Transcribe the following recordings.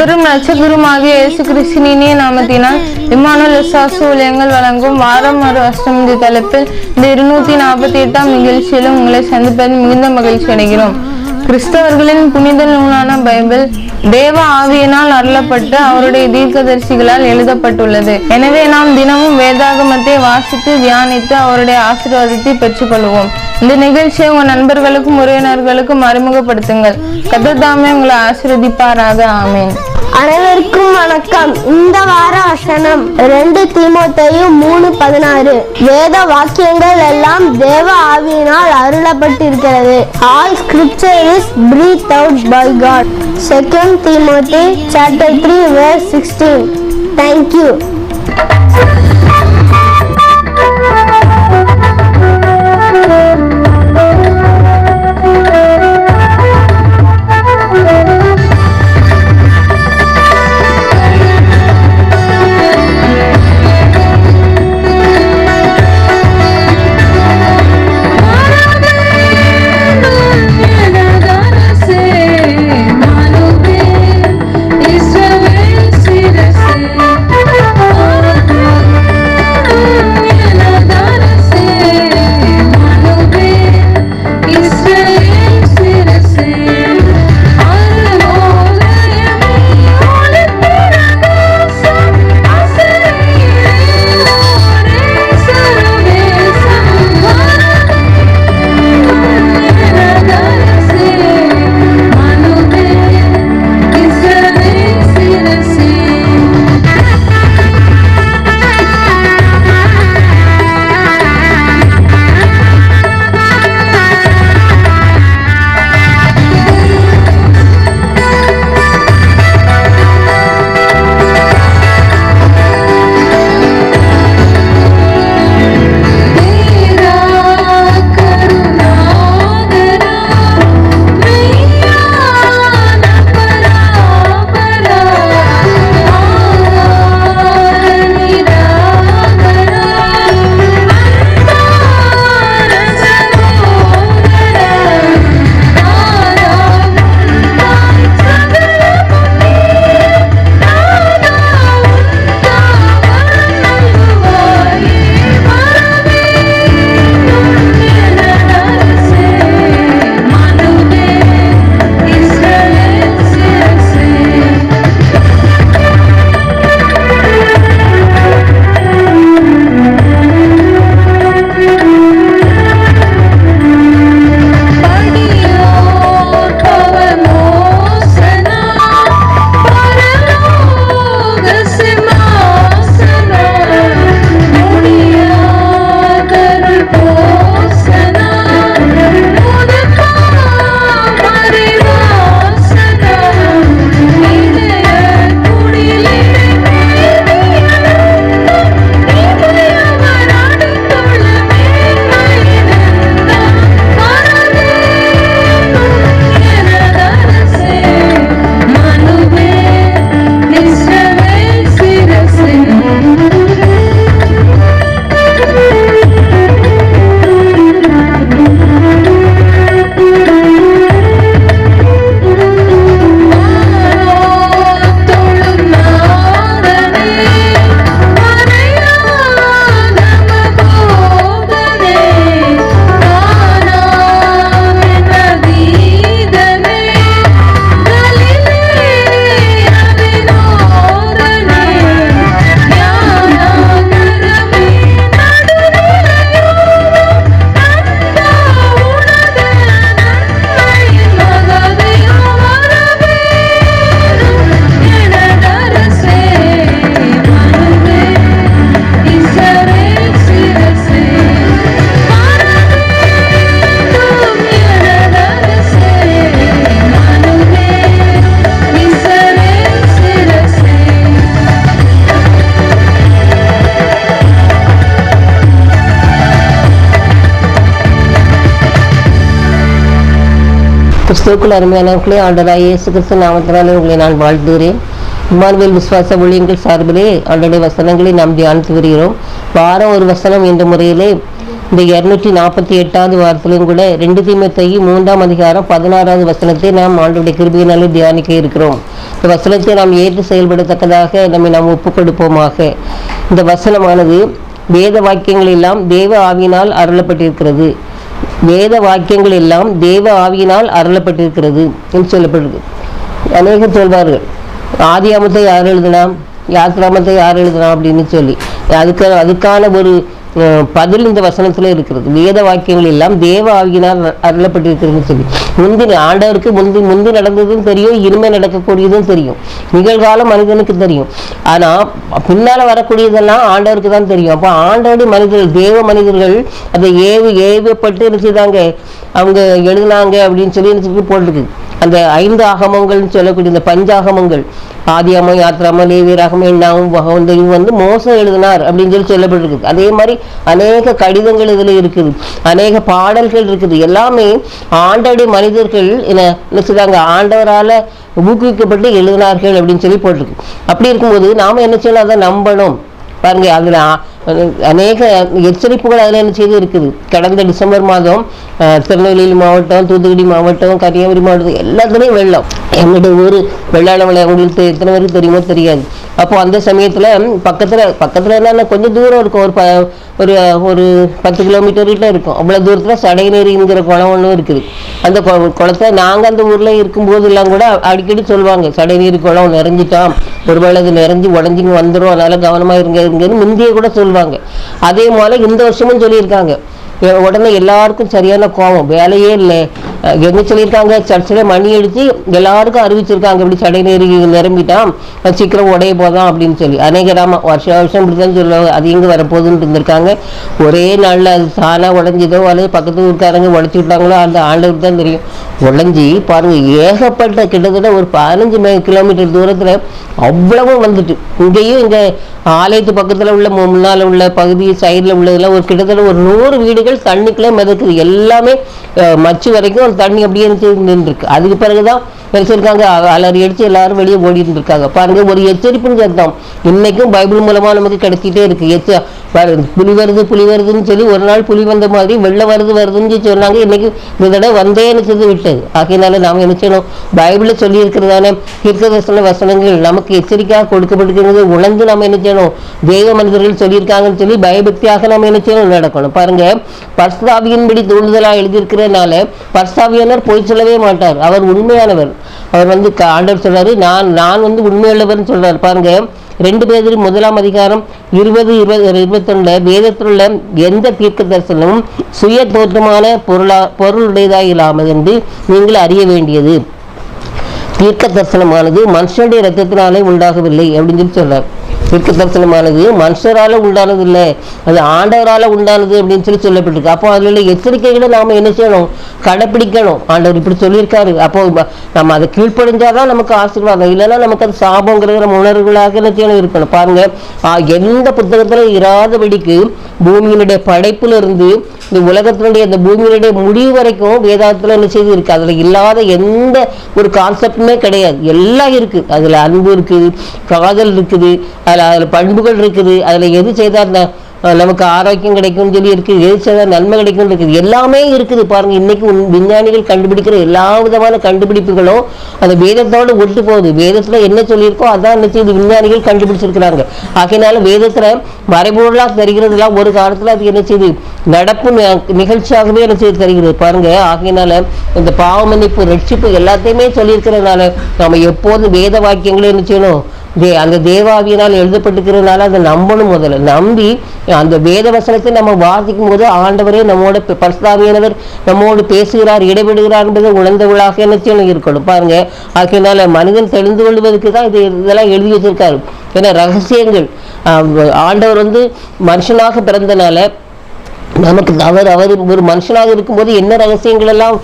பெரும் நட்சகுருமாகிய இயேசு கிறிஸ்தினிய நாமத்தினால் இம்மானுவல் விசுவாச ஊழியங்கள் வழங்கும் வாரம் ஒரு அஷ்டமி தலைப்பில் இந்த இருநூத்தி நாற்பத்தி எட்டாம் நிகழ்ச்சியிலும் உங்களை சந்திப்பதில் மிகுந்த மகிழ்ச்சி அடைகிறோம். கிறிஸ்தவர்களின் புனித நூலான பைபிள் தேவ ஆவியினால் அருளப்பட்டு அவருடைய தீர்க்கதரிசிகளால் எழுதப்பட்டுள்ளது. எனவே நாம் தினமும் வேதாகமத்தை வாசித்து தியானித்து அவருடைய ஆசீர்வாதத்தை பெற்றுக்கொள்வோம். இந்த நிகழ்ச்சியை உங்க நண்பர்களுக்கும் உறவினர்களுக்கும் அறிமுகப்படுத்துங்கள். கத்ததாமே உங்களை ஆசீர்வதிப்பாராக. ஆமேன். அனைவருக்கும் வணக்கம். இந்த வார வசனம் ரெண்டு தீமோத்தேயும் மூணு பதினாறு. வேத வாக்கியங்கள் எல்லாம் தேவ ஆவியினால் அருளப்பட்டிருக்கிறது. All scripture is breathed out by God second Timothy chapter three verse sixteen thank you கிறிஸ்துவுக்குள் அருமையானவர்களே ஆண்டராய் இயேசு கிறிஸ்து நாமத்தினாலே உங்களை நான் வாழ்த்துகிறேன். இம்மானுவேல் விசுவாச ஊழியங்கள் சார்பிலே ஆண்டுடைய வசனங்களை நாம் தியானித்து வருகிறோம். வாரம் ஒரு வசனம் என்ற முறையிலே இந்த இருநூற்றி நாற்பத்தி எட்டாவது வாரத்திலும் கூட ரெண்டு தீமத்தையும் மூன்றாம் அதிகாரம் பதினாறாவது வசனத்தை நாம் ஆண்டுடைய கிருபியினாலே தியானிக்க இருக்கிறோம். இந்த வசனத்தை நாம் ஏற்று செயல்படத்தக்கதாக நம்மை நாம் ஒப்புக் கொடுப்போமாக. இந்த வசனமானது வேத வாக்கியங்கள் எல்லாம் தேவ ஆவியினால் அருளப்பட்டிருக்கிறது. வேத வாக்கியங்கள் எல்லாம் தேவ ஆவியினால் அருளப்பட்டிருக்கிறது என்று சொல்லப்பட்டிருக்கு அநேகர் சொல்வார்கள். ஆதியாமத்தை யார் எழுதலாம் யாத்ராமத்தை யார் எழுதலாம் அப்படின்னு சொல்லி. அதுக்கு அதுக்கான ஒரு பதில் இந்த வசனத்தில் இருக்கிறது. வேத வாக்கியங்கள் எல்லாம் தேவ ஆவியினால் அருளப்பட்டிருக்கிறதுன்னு சொல்லி. முந்தி ஆண்டவருக்கு முந்தி முந்தி நடந்ததும் தெரியும் இனிமே நடக்கக்கூடியதும் தெரியும். நிகழ்கால மனிதனுக்கு தெரியும். ஆனால் பின்னால் வரக்கூடியதெல்லாம் ஆண்டவருக்கு தான் தெரியும். அப்போ ஆண்டவடி மனிதர்கள் தேவ மனிதர்கள் அதை ஏவு ஏவப்பட்டு என்ன செய்தாங்க? அவங்க எழுதினாங்க அப்படின்னு சொல்லி என்ன சொல்லி போட்டிருக்கு. அந்த ஐந்து ஆகமங்கள்னு சொல்லக்கூடிய இந்த பஞ்சாகமங்கள். ஆதியாமம் யாத்திராமம் லேவியராகமம் எண்ணாவும் பகவந்தையும் வந்து மோசம் எழுதினார் அப்படின்னு சொல்லி சொல்லப்பட்டிருக்கு அதே மாதிரி அநேக கடிதங்கள் இதில் இருக்குது. அநேக பாடல்கள் இருக்குது. எல்லாமே ஆண்டடி மனிதர்கள் என்ன என்ன சொல்கிறாங்க ஆண்டவரால் ஊக்குவிக்கப்பட்டு எழுதினார்கள் அப்படின்னு சொல்லி போட்டிருக்கு. அப்படி இருக்கும்போது நாம் என்ன செய்யணும்? அதை நம்பணும். பாருங்க அதில் அநேக எச்சரிப்புகள் அதில் என்ன செய்து இருக்குது? கடந்த டிசம்பர் மாதம் திருநெல்வேலி மாவட்டம் தூத்துக்குடி மாவட்டம் கன்னியாகுமரி மாவட்டம் எல்லாத்துலேயும் வெள்ளம். எங்களுடைய ஊர் வெள்ளாளமலை உங்களுக்கு எத்தனை பேருக்கு தெரியுமோ தெரியாது. அப்போ அந்த சமயத்தில் பக்கத்தில் பக்கத்தில் பக்கத்துல கொஞ்சம் தூரம் இருக்கும். ஒரு ப ஒரு ஒரு பத்து கிலோமீட்டர்கிட்ட இருக்கும். அவ்வளோ தூரத்தில் சடைநேரிங்கிற குளம் ஒன்றும் இருக்குது. அந்த கொ- குளத்தை நாங்கள் அந்த ஊரில் இருக்கும்போதெல்லாம் கூட அடிக்கடி சொல்லுவாங்க சடைநீர் குளம் நிறைஞ்சிட்டான் ஒருவேளை அது நிறைஞ்சு உடஞ்சிங்க வந்துடும் அதனால் கவனமாக இருங்க. இருங்கன்னு முந்தைய கூட சொல்லுவாங்க அதே போல இந்த வருஷமும் சொல்லியிருக்காங்க. உடனே எல்லாருக்கும் சரியான கோபம். வேலையே இல்லை. அஹ் எங்க சொல்லியிருக்காங்க சர்ச்சில் மணி அடித்து எல்லாருக்கும் அறிவிச்சிருக்காங்க. இப்படி சடைநேரி நிரம்பிட்டான் சீக்கிரம் உடைய போதான் அப்படின்னு சொல்லி. அநேகராமா வருஷம் வருஷம் இப்படிதான் சொல்லுவாங்க. அது எங்கே வரப்போகுதுன்னு இருந்திருக்காங்க. ஒரே நாளில் அது தானா உடஞ்சதோ அல்லது பக்கத்து ஊருக்காரங்க உடச்சி விட்டாங்களோ அந்த ஆண்டவருக்கு தான் தெரியும். உடஞ்சி பாருங்க ஏகப்பட்ட கிட்டத்தட்ட ஒரு பதினஞ்சு கிலோமீட்டர் தூரத்தில் அவ்வளவும் வந்துட்டு. இங்கேயும் இங்கே ஆலயத்து பக்கத்தில் உள்ள மு- உள்ள பகுதி சைடில் உள்ளதெல்லாம் ஒரு கிட்டத்தட்ட ஒரு நூறு வீடுகள் தண்ணிக்குள்ளே மிதக்குது. எல்லாமே மச்சு வரைக்கும் அந்த தண்ணி அப்படியே நின்றுருக்கு. அதுக்கு பிறகுதான் வச்சிருக்காங்க. அலறி அடித்து எல்லாரும் வெளியே ஓடிட்டு இருக்காங்க. பாருங்கள் ஒரு எச்சரிப்புன்னு சத்தம் இன்னைக்கும் பைபிள் மூலமாக நமக்கு கிடைச்சிட்டே இருக்குது எச்ச புலி வருது புலி வருதுன்னு சொல்லி ஒரு நாள் புலி வந்த மாதிரி வெள்ளம் வருது வருதுன்னு சொல்லி சொன்னாங்க. இன்னைக்கு இந்த தடவை வந்தே நினைச்சது விட்டது. ஆகையினால நாம் என்ன செய்யணும்? பைபிளில் சொல்லி இருக்கிறதான தீர்க்கதர்சன வசனங்கள் நமக்கு எச்சரிக்கையாக கொடுக்கப்பட்டிருக்கிறது. உணர்ந்து நம்ம என்ன செய்யணும்? தெய்வ மனிதர்கள் சொல்லியிருக்காங்கன்னு சொல்லி பயபக்தியாக நம்ம என்ன செய்யணும் நடக்கணும் பாருங்க பர்ஸ்தாவியின்படி தூண்டுதலாக எழுதியிருக்கிறதுனால பர்ஸ்தாவியனர் பொய் சொல்லவே மாட்டார். அவர் உண்மையானவர். அவர் வந்து ஆண்டவர் சொல்றாரு நான் நான் வந்து உண்மையுள்ளவர்னு சொல்றார். பாருங்க ரெண்டு பேர் முதலாம் அதிகாரம் இருபது இருபது இருபத்தொன்னுல வேதத்திலுள்ள எந்த தீர்க்க தரிசனமும் சுய தோற்றமான பொருளா பொருளுடையதாக இல்லாமல் என்று நீங்கள் அறிய வேண்டியது. தீர்க்க தரிசனமானது மனுஷனுடைய ரத்தத்தினாலே உண்டாகவில்லை அப்படின்னு சொல்லி சொல்றார். தீர்க்க தரிசனமானது மனுஷரால உண்டானது இல்லை அது ஆண்டவரால உண்டானது அப்படின்னு சொல்லி சொல்லப்பட்டிருக்கு. அப்போ அதில் உள்ள எச்சரிக்கைகளை நாம என்ன செய்யணும்? கடைப்பிடிக்கணும். ஆண்டவர் இப்படி சொல்லியிருக்காரு. அப்போ நம்ம அதை கீழ்ப்படிஞ்சாதான் நமக்கு ஆசீர்வாதம். இல்லைன்னா நமக்கு அது சாபங்கிறது நம்ம உணர்வுகளாக என்ன செய்யணும்? இருக்கணும். பாருங்க. எந்த புத்தகத்தில் இராதபடிக்கு பூமியினுடைய படைப்புல இருந்து இந்த உலகத்தினுடைய இந்த பூமியினுடைய முடிவு வரைக்கும் வேதாந்தத்துல என்ன செய்து இருக்கு? அதுல இல்லாத எந்த ஒரு கான்செப்டுமே கிடையாது. எல்லாம் இருக்கு. அதுல அன்பு இருக்குது காதல் இருக்குது அதில் அதில் பண்புகள் இருக்குது. அதில் எது செய்தால் அந்த நமக்கு ஆரோக்கியம் கிடைக்கும்னு சொல்லி இருக்குது எது செய்தால் நன்மை கிடைக்கும்னு இருக்குது. எல்லாமே இருக்குது பாருங்கள் இன்றைக்கி உன் விஞ்ஞானிகள் கண்டுபிடிக்கிற எல்லா விதமான கண்டுபிடிப்புகளும் அந்த வேதத்தோடு ஒட்டு போகுது. வேதத்தில் என்ன சொல்லியிருக்கோ அதான் என்ன செய்யுது விஞ்ஞானிகள் கண்டுபிடிச்சிருக்கிறாங்க. ஆகையினால வேதத்தில் மறைபொருளா தெரிகிறதுலாம் ஒரு காலத்தில் அது என்ன செய்யுது நடப்பு நிகழ்ச்சியாகவே என்ன செய்து தருகிறது. பாருங்கள் ஆகையினால இந்த பாவமன்னிப்பு ரட்சிப்பு எல்லாத்தையுமே சொல்லியிருக்கிறதுனால நம்ம எப்போதும் வேத வாக்கியங்களே என்ன செய்யணும் தே- அந்த தேவாவியினால் எழுதப்பட்டிருக்கிறதுனால அதை நம்பணும் முதல்ல. நம்பி அந்த வேத வசனத்தை நம்ம வாசிக்கும் போது ஆண்டவரே நம்மோட ப- நம்மோடு பேசுகிறார் இடைபெடுகிறார் என்பதை உணர்ந்தவளாக என்ன இருக்கணும். பாருங்க ஆகையினால மனிதன் தெரிந்து கொள்வதற்கு தான் இது இதெல்லாம் எழுதி வச்சிருக்காரு. ஏன்னா ரகசியங்கள் ஆண்டவர் வந்து மனுஷனாக பிறந்தனால நமக்கு அவர் அவர் ஒரு மனுஷனாக இருக்கும்போது என்ன ரகசியங்கள் எல்லாம்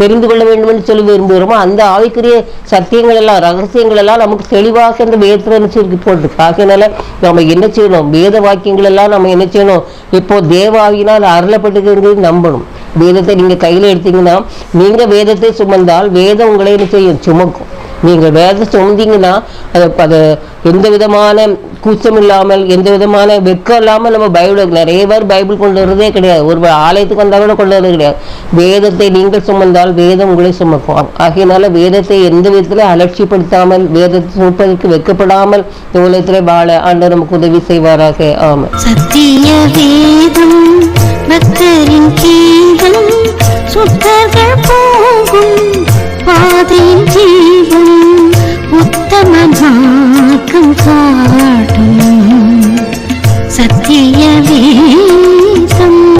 தெரிந்து கொள்ள வேண்டும் என்று சொல்லி விரும்புகிறோமோ அந்த ஆவிக்குரிய சத்தியங்கள் எல்லாம் ரகசியங்கள் எல்லாம் நமக்கு தெளிவாக இந்த வேதத்தில் என்ன செய்து போட்டிருக்கு ஆகையினால நம்ம என்ன செய்யணும்? வேத வாக்கியங்கள் எல்லாம் நம்ம என்ன செய்யணும்? இப்போ தேவாவினால் அருளப்பட்டுக்கிறது நம்பணும். வேதத்தை நீங்கள் கையில் எடுத்தீங்கன்னா நீங்கள் வேதத்தை சுமந்தால் வேதம் உங்களை என்ன செய்யும்? சுமக்கும். நீங்கள் வேதத்தை சுமந்தீங்கன்னா அதை அதை எந்த விதமான கூச்சம் இல்லாமல் எந்த விதமான வெட்கம் இல்லாமல் நம்ம பைபிள் நிறைய பேர் பைபிள் கொண்டு வர்றதே கிடையாது. ஒரு ஆலயத்துக்கு வந்தால் கூட கொண்டு வர்றது கிடையாது. வேதத்தை நீங்கள் சுமந்தால் வேதம் உங்களை சுமக்கும். ஆகையினால வேதத்தை எந்த விதத்தில் அலட்சியப்படுத்தாமல் வேதத்தை சுமப்பதற்கு வெட்கப்படாமல் இந்த உலகத்தில் வாழ ஆண்டவர் நமக்கு உதவி செய்வாராக. ஆமாம் சத்திய வேதம் பக்தரின் கீதம் சுத்தர்கள் போகும் man.